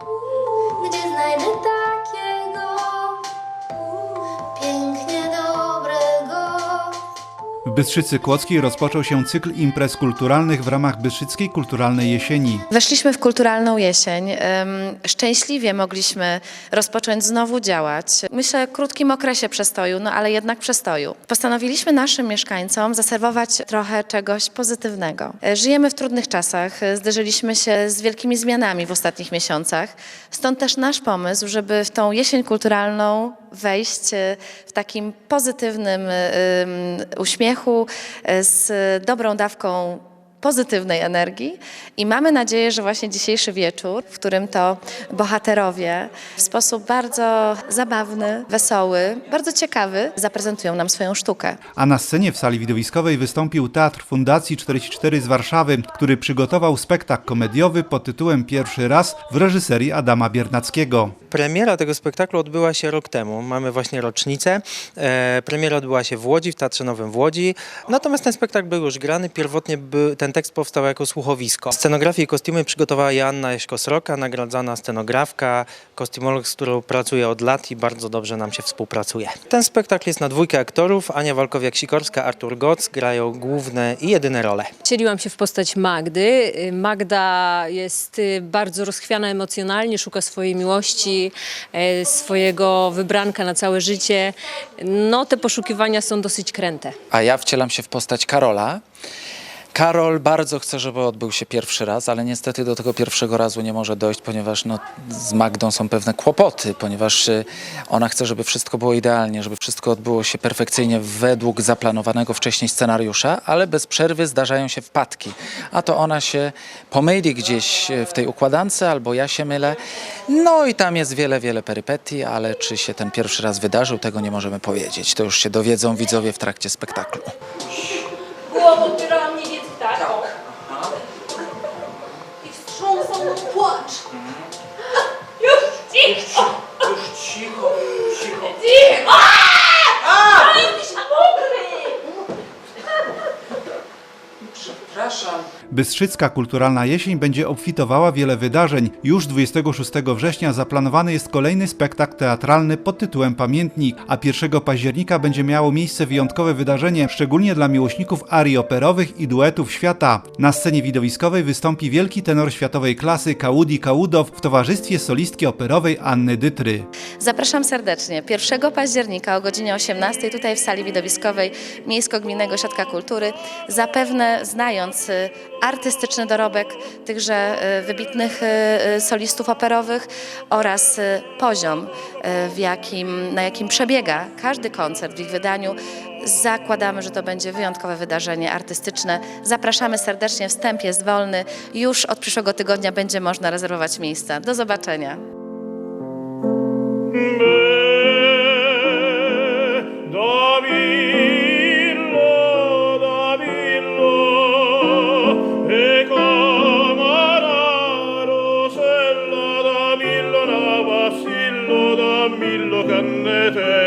Где знайде так? Bystrzycy Kłodzkiej rozpoczął się cykl imprez kulturalnych w ramach Bystrzyckiej Kulturalnej Jesieni. Weszliśmy w kulturalną jesień. Szczęśliwie mogliśmy rozpocząć znowu działać. Myślę krótkim okresie przestoju, no ale jednak przestoju. Postanowiliśmy naszym mieszkańcom zaserwować trochę czegoś pozytywnego. E, Żyjemy w trudnych czasach, zderzyliśmy się z wielkimi zmianami w ostatnich miesiącach. Stąd też nasz pomysł, żeby w tą jesień kulturalną wejść w takim pozytywnym ym, uśmiechu, e, z dobrą dawką pozytywnej energii i mamy nadzieję, że właśnie dzisiejszy wieczór, w którym to bohaterowie w sposób bardzo zabawny, wesoły, bardzo ciekawy zaprezentują nam swoją sztukę. A na scenie w sali widowiskowej wystąpił Teatr Fundacji 44 z Warszawy, który przygotował spektakl komediowy pod tytułem Pierwszy raz w reżyserii Adama Biernackiego. Premiera tego spektaklu odbyła się rok temu. Mamy właśnie rocznicę. E, premiera odbyła się w Łodzi, w Teatrze Nowym w Łodzi. Natomiast ten spektakl był już grany. Pierwotnie by, ten tekst powstał jako słuchowisko. Scenografię i kostiumy przygotowała Joanna Jaśko-Sroka, nagradzana scenografka, kostiumolog, z którą pracuję od lat i bardzo dobrze nam się współpracuje. Ten spektakl jest na dwójkę aktorów. Ania Walkowiak-Sikorska, Artur Goc grają główne i jedyne role. Wcieliłam się w postać Magdy. Magda jest y, bardzo rozchwiana emocjonalnie, szuka swojej miłości, e, swojego wybranka na całe życie. No, te poszukiwania są dosyć kręte. a ja wcielam się w postać Karola. Karol bardzo chce, żeby odbył się pierwszy raz, ale niestety do tego pierwszego razu nie może dojść, ponieważ no, z Magdą są pewne kłopoty, ponieważ y, ona chce, żeby wszystko było idealnie, żeby wszystko odbyło się perfekcyjnie według zaplanowanego wcześniej scenariusza, ale bez przerwy zdarzają się wpadki. A to ona się pomyli gdzieś y, w tej układance, albo ja się mylę. No i tam jest wiele, wiele perypetii, ale czy się ten pierwszy raz wydarzył, tego nie możemy powiedzieć. To już się dowiedzą widzowie w trakcie spektaklu. Odbierała плач. Юж тихо. Юж тихо. Тихо. Bystrzycka Kulturalna Jesień będzie obfitowała wiele wydarzeń. Już 26 września zaplanowany jest kolejny spektakl teatralny pod tytułem Pamiętnik, a 1 października będzie miało miejsce wyjątkowe wydarzenie, szczególnie dla miłośników arii operowych i duetów świata. Na scenie widowiskowej wystąpi wielki tenor światowej klasy Kaudi Kaudow w towarzystwie solistki operowej Anny Dytry. Zapraszam serdecznie 1 października o godzinie 18 tutaj w sali widowiskowej Miejsko-Gminnego Ośrodka Kultury. Zapewne znając y, artystyczny dorobek tychże y, wybitnych y, y, solistów operowych oraz poziom, w jakim, na jakim przebiega każdy koncert w ich wydaniu, Zakładamy, że to będzie wyjątkowe wydarzenie artystyczne. Zapraszamy serdecznie, wstęp jest wolny. Już od przyszłego tygodnia będzie można rezerwować miejsca. Do zobaczenia. mille cannete.